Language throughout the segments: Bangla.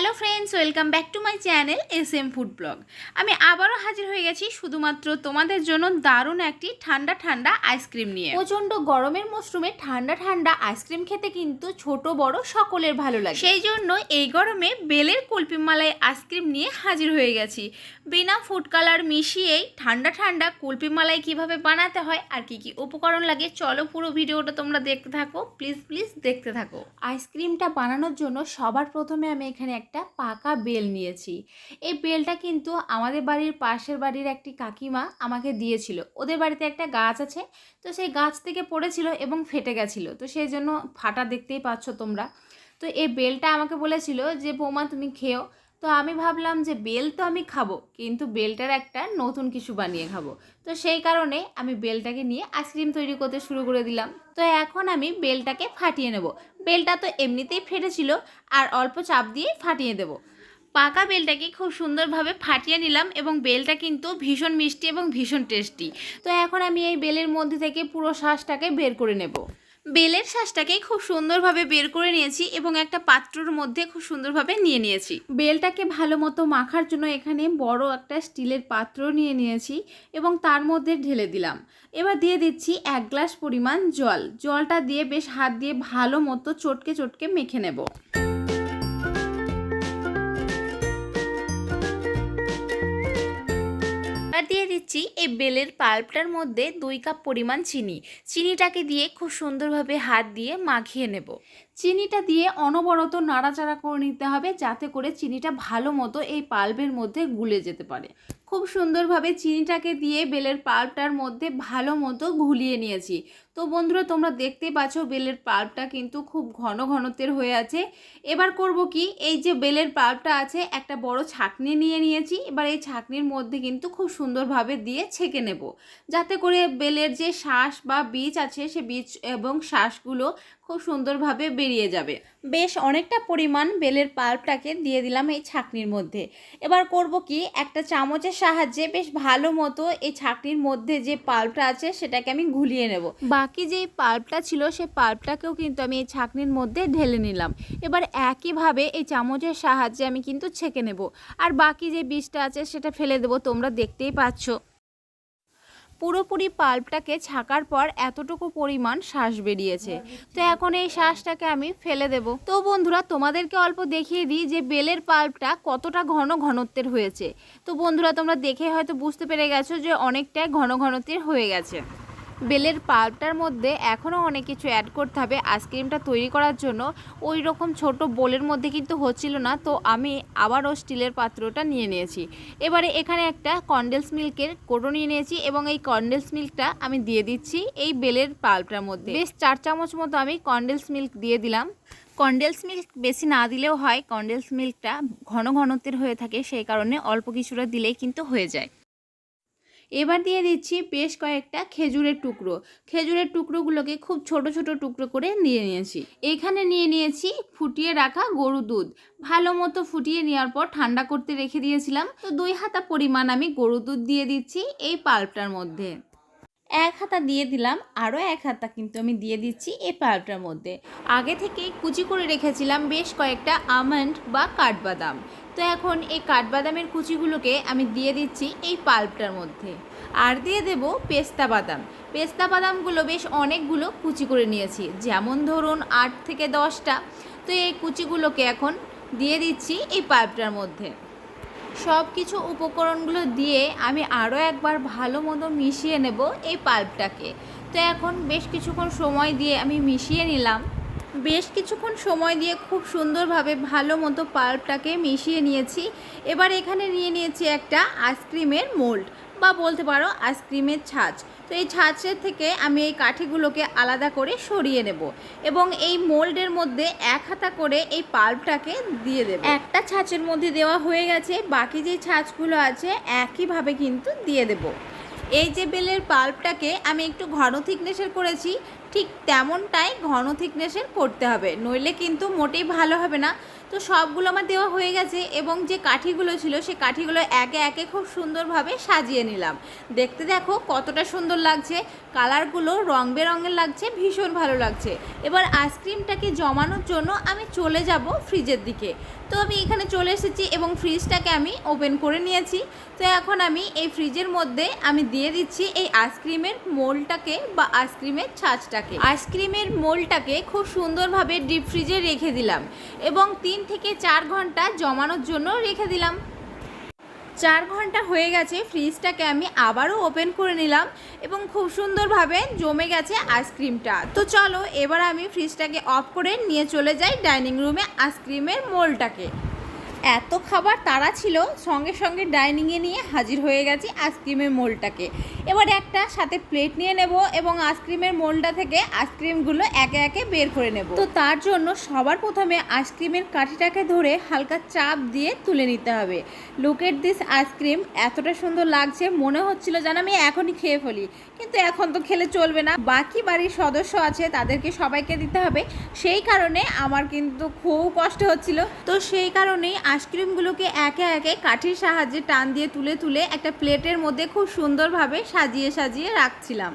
Hello friends welcome back to my channel S M food blog. আমি আবারও হাজির হয়ে গেছি শুধুমাত্র তোমাদের জন্য দারুণ একটি ঠান্ডা ঠান্ডা আইসক্রিম নিয়ে। প্রচণ্ড গরমের মরশুমে ঠান্ডা ঠান্ডা আইসক্রিম খেতে কিন্তু ছোট বড় সকলের ভালো লাগে। সেই জন্য এই গরমে বেলের কুলপিমালাই আইসক্রিম নিয়ে হাজির হয়ে গেছি। বিনা ফুড কালার মিশিয়েই ঠান্ডা ঠান্ডা কুলপিমালাই কীভাবে বানাতে হয় আর কি কি উপকরণ লাগে চলো পুরো ভিডিওটা তোমরা দেখতে থাকো। প্লিজ প্লিজ দেখতে থাকো। আইসক্রিমটা বানানোর জন্য সবার প্রথমে আমি এখানে একটা পাকা বেল নিয়েছি। এই বেলটা কিন্তু আমাদের বাড়ির পাশের বাড়ির একটি কাকিমা আমাকে দিয়েছিল। ওদের বাড়িতে একটা গাছ আছে, তো সেই গাছ থেকে পড়েছিল এবং ফেটে গেছিল। তো সেই জন্য ফাটা দেখতেই পাচ্ছ তোমরা। তো এই বেলটা আমাকে বলেছিল যে, বৌমা, তুমি খেও। তো আমি ভাবলাম যে বেল তো আমি খাব, কিন্তু বেলটার একটা নতুন কিছু বানিয়ে খাব। তো সেই কারণে আমি বেলটাকে নিয়ে আইসক্রিম তৈরি করতে শুরু করে দিলাম। তো এখন আমি বেলটাকে ফাটিয়ে নেব। বেলটা তো এমনিতেই ফেটেছিল, আর অল্প চাপ দিয়ে ফাটিয়ে দেব। পাকা বেলটাকে খুব সুন্দরভাবে ফাটিয়ে নিলাম এবং বেলটা কিন্তু ভীষণ মিষ্টি এবং ভীষণ টেস্টি। তো এখন আমি এই বেলের মধ্যে থেকে পুরো শ্বাসটাকে বের করে নেব। বেলের শাঁসটাকে খুব সুন্দরভাবে বের করে নিয়েছি এবং একটা পাত্রর মধ্যে খুব সুন্দরভাবে নিয়ে নিয়েছি। বেলটাকে ভালো মতো মাখার জন্য এখানে বড় একটা স্টিলের পাত্র নিয়ে নিয়েছি এবং তার মধ্যে ঢেলে দিলাম। এবার দিয়ে দিচ্ছি এক গ্লাস পরিমাণ জল। জলটা দিয়ে বেশ হাত দিয়ে ভালো মতো চটকে চটকে মেখে নেব। আর দিয়ে দিচ্ছি এই বেলের পাল্পটার মধ্যে দুই কাপ পরিমাণ চিনি। চিনিটাকে দিয়ে খুব সুন্দরভাবে হাত দিয়ে মাখিয়ে নেব। চিনিটা দিয়ে অনবরত নাড়াচাড়া করে নিতে হবে যাতে করে চিনিটা ভালো মতো এই পাল্পের মধ্যে গুলে যেতে পারে। খুব সুন্দরভাবে চিনিটাকে দিয়ে বেলের পাল্পটার মধ্যে ভালো মতো ঘুলিয়ে নিয়েছি। তো বন্ধুরা, তোমরা দেখতেই পাচ্ছ বেলের পাল্পটা কিন্তু খুব ঘন ঘনত্বের হয়ে আছে। এবার করব কি? এই যে বেলের পাল্পটা আছে, একটা বড় ছাকনি নিয়ে নিয়েছি। এবার এই ছাকনির মধ্যে কিন্তু খুব সুন্দরভাবে দিয়ে ছেঁকে নেব। যাতে করে বেলের যে শ্বাস বা বীজ আছে, সে বীজ এবং শ্বাসগুলো খুব সুন্দরভাবে বেরিয়ে যাবে। বেশ অনেকটা পরিমাণ বেলের পাল্পটাকে দিয়ে দিলাম এই ছাকনির মধ্যে। এবার করব কি? একটা চামচের সাহায্যে বেশ ভালো মতো এই ছাকনির মধ্যে যে পাল্পটা আছে সেটাকে আমি ঘুলিয়ে নেব। বাকি যেই পাল্পটা ছিল সেই পাল্পটাকেও কিন্তু আমি এই ছাকনির মধ্যে ঢেলে নিলাম। এবার একইভাবে এই চামচের সাহায্যে আমি কিন্তু ছেঁকে নেব। আর বাকি যে বীজটা আছে সেটা ফেলে দেবো, তোমরা দেখতেই পাচ্ছ। পুরোপুরি পাল্পটাকে ছাকার পর এতটুকু পরিমাণ শ্বাস বেরিয়েছে। তো এখন এই শ্বাসটাকে আমি ফেলে দেব। তো বন্ধুরা, তোমাদেরকে অল্প দেখিয়ে দিই যে বেলের পাল্পটা কতটা ঘন ঘনত্বের হয়েছে। তো বন্ধুরা, তোমরা দেখে হয়তো বুঝতে পেরে গেছো যে অনেকটাই ঘন ঘনত্বের হয়ে গেছে। বেলের পাল্পটার মধ্যে এখনও অনেক কিছু অ্যাড করতে হবে। আইসক্রিমটা তৈরি করার জন্য ওই রকম ছোট বোলের মধ্যে কিন্তু হচ্ছিল না, তো আমি আবারও স্টিলের পাত্রটা নিয়ে নিয়েছি। এবারে এখানে একটা কন্ডেন্স মিল্কের কোটো নিয়ে নিয়েছি এবং এই কন্ডেন্স মিল্কটা আমি দিয়ে দিচ্ছি এই বেলের পাল্পটার মধ্যে। বেশ চার চামচ মতো আমি কন্ডেন্স মিল্ক দিয়ে দিলাম। কন্ডেন্স মিল্ক বেশি না দিলেও হয় কন্ডেন্স মিল্কটা ঘন ঘনত্বের হয়ে থাকে, সেই কারণে অল্প কিছুটা দিলেই কিন্তু হয়ে যায়। এবার দিয়ে দিচ্ছি বেশ কয়েকটা খেজুরের টুকরো। খেজুরের টুকরোগুলোকে খুব ছোট ছোট টুকরো করে নিয়ে নিয়েছি। এখানে নিয়ে নিয়েছি ফুটিয়ে রাখা গরু দুধ। ভালো মতো ফুটিয়ে নেওয়ার পর ঠান্ডা করতে রেখে দিয়েছিলাম। তো দুই হাতা পরিমাণ আমি গরু দুধ দিয়ে দিচ্ছি এই পাল্পটার মধ্যে। এক হাতা দিয়ে দিলাম আরও এক হাতা কিন্তু আমি দিয়ে দিচ্ছি এই পাল্পটার মধ্যে। আগে থেকে কুচি করে রেখেছিলাম বেশ কয়েকটা আমন্ড বা কাঠবাদাম। তো এখন এই কাঠবাদামের কুচিগুলোকে আমি দিয়ে দিচ্ছি এই পাল্পটার মধ্যে। আর দিয়ে দেব পেস্তা বাদাম। পেস্তা বাদামগুলো বেশ অনেকগুলো কুচি করে নিয়েছি, যেমন ধরুন আট থেকে দশটা। তো এই কুচিগুলোকে এখন দিয়ে দিচ্ছি এই পাল্পটার মধ্যে। সব কিছু উপকরণগুলো দিয়ে আমি আরও একবার ভালো মতো মিশিয়ে নেব এই পাল্পটাকে। তো এখন বেশ কিছুক্ষণ সময় দিয়ে আমি মিশিয়ে নিলাম। বেশ কিছুক্ষণ সময় দিয়ে খুব সুন্দরভাবে ভালো মতো পাল্পটাকে মিশিয়ে নিয়েছি। এবার এখানে নিয়ে নিয়েছি একটা আইসক্রিমের মোল্ড। বা বলতে পারো আইসক্রিমের ছাঁচ। তো এই ছাঁচের থেকে আমি এই কাঠিগুলোকে আলাদা করে সরিয়ে নেব এবং এই মোল্ডের মধ্যে এক হাতা করে এই পাল্পটাকে দিয়ে দেব। একটা ছাঁচের মধ্যে দেওয়া হয়ে গেছে, বাকি যে ছাঁচগুলো আছে একইভাবে কিন্তু দিয়ে দেব। এই যে বেলের পাল্পটাকে আমি একটু ঘন থিকনেসের করেছি, ঠিক তেমনটাই ঘন থিকনেসের করতে হবে, নইলে কিন্তু মোটেই ভালো হবে না। তো সবগুলো আমার দেওয়া হয়ে গেছে এবং যে কাঠিগুলো ছিল, সে কাঠিগুলো একে একে খুব সুন্দরভাবে সাজিয়ে নিলাম। দেখতে দেখো কতটা সুন্দর লাগছে, কালারগুলো রং বেরঙের লাগছে, ভীষণ ভালো লাগছে। এবার আইসক্রিমটাকে জমানোর জন্য আমি চলে যাব ফ্রিজের দিকে। তো আমি এখানে চলে এসেছি এবং ফ্রিজটাকে আমি ওপেন করে নিয়েছি। তো এখন আমি এই ফ্রিজের মধ্যে আমি দিয়ে দিচ্ছি এই আইসক্রিমের মোলটাকে বা আইসক্রিমের ছাঁচটাকে। আইসক্রিমের মোলটাকে খুব সুন্দরভাবে ডিপ ফ্রিজে রেখে দিলাম এবং তিন থেকে চার ঘণ্টা জমানোর জন্য রেখে দিলাম। চার ঘণ্টা হয়ে গেছে, ফ্রিজটাকে আমি আবারও ওপেন করে নিলাম এবং খুব সুন্দরভাবে জমে গেছে আইসক্রিমটা। তো চলো, এবার আমি ফ্রিজটাকে অফ করে নিয়ে চলে যাই ডাইনিং রুমে আইসক্রিমের মোলটাকে। এত খাবার তারা ছিল, সঙ্গে সঙ্গে ডাইনিংয়ে নিয়ে হাজির হয়ে গেছি আইসক্রিমের মোলটাকে এবার একটা সাথে প্লেট নিয়ে নেব এবং আইসক্রিমের মোলটা থেকে আইসক্রিমগুলো একে একে বের করে নেব। তো তার জন্য সবার প্রথমে আইসক্রিমের কাঠিটাকে ধরে হালকা চাপ দিয়ে তুলে নিতে হবে। লুক এট দিস আইসক্রিম এতটা সুন্দর লাগছে, মনে হচ্ছিল যেন আমি এখনই খেয়ে ফেলি। কিন্তু এখন তো খেলে চলবে না। বাকি বাড়ির সদস্য আছে, তাদেরকে সবাইকে দিতে হবে। সেই কারণে আমার কিন্তু খুব কষ্ট হচ্ছিল। তো সেই কারণেই আইসক্রিমগুলোকে একে একে কাঠির সাহায্যে টান দিয়ে তুলে তুলে একটা প্লেটের মধ্যে খুব সুন্দরভাবে সাজিয়ে সাজিয়ে রাখছিলাম।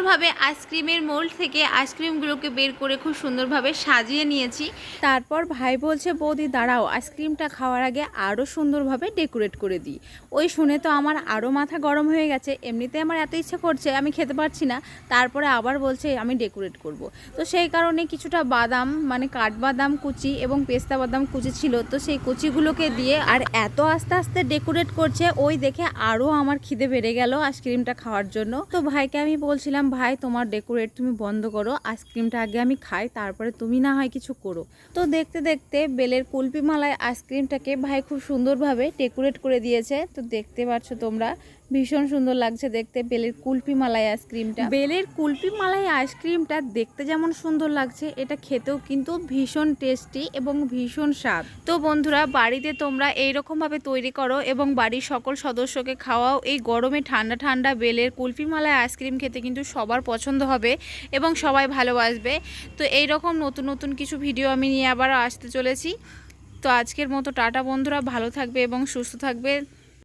সুন্দরভাবে আইসক্রিমের মোল্ড থেকে আইসক্রিমগুলোকে বের করে খুব সুন্দরভাবে সাজিয়ে নিয়েছি। তারপর ভাই বলছে, বৌদি, দাঁড়াও, আইসক্রিমটা খাওয়ার আগে আরও সুন্দরভাবে ডেকোরেট করে দিই। ওই শুনে তো আমার আরও মাথা গরম হয়ে গেছে। এমনিতে আমার এত ইচ্ছে করছে, আমি খেতে পারছি না। তারপরে আবার বলছে, আমি ডেকোরেট করব। তো সেই কারণে কিছুটা বাদাম মানে কাঠবাদাম কুচি এবং পেস্তা বাদাম কুচি ছিল। তো সেই কুচিগুলোকে দিয়ে আর এত আস্তে আস্তে ডেকোরেট করছে, ওই দেখে আরও আমার খিদে বেড়ে গেল আইসক্রিমটা খাওয়ার জন্য। তো ভাইকে আমি বলছিলাম ভাই, তোমার ডেকোরেট তুমি বন্ধ করো আইসক্রিমটা আগে আমি খাই, তারপরে তুমি না হয় কিছু করো। তো দেখতে দেখতে বেলের কুলপি মালায় আইসক্রিমটাকে ভাই খুব সুন্দরভাবে ডেকোরেট করে দিয়েছে। তো দেখতে পাচ্ছ তোমরা ভীষণ সুন্দর লাগছে দেখতে, বেলের কুলপি মালাই আইসক্রিমটা বেলের কুলপি মালাই আইসক্রিমটা দেখতে যেমন সুন্দর লাগছে, এটা খেতেও কিন্তু ভীষণ টেস্টি এবং ভীষণ স্বাদ। তো বন্ধুরা, বাড়িতে তোমরা এইরকমভাবে তৈরি করো এবং বাড়ির সকল সদস্যকে খাওয়াও। এই গরমে ঠান্ডা ঠান্ডা বেলের কুলপি মালাই আইসক্রিম খেতে কিন্তু সবার পছন্দ হবে এবং সবাই ভালোবাসবে। তো এই রকম নতুন নতুন কিছু ভিডিও আমি নিয়ে আবার আসতে চলেছি। তো আজকের মতো টাটা বন্ধুরা, ভালো থাকবে এবং সুস্থ থাকবে।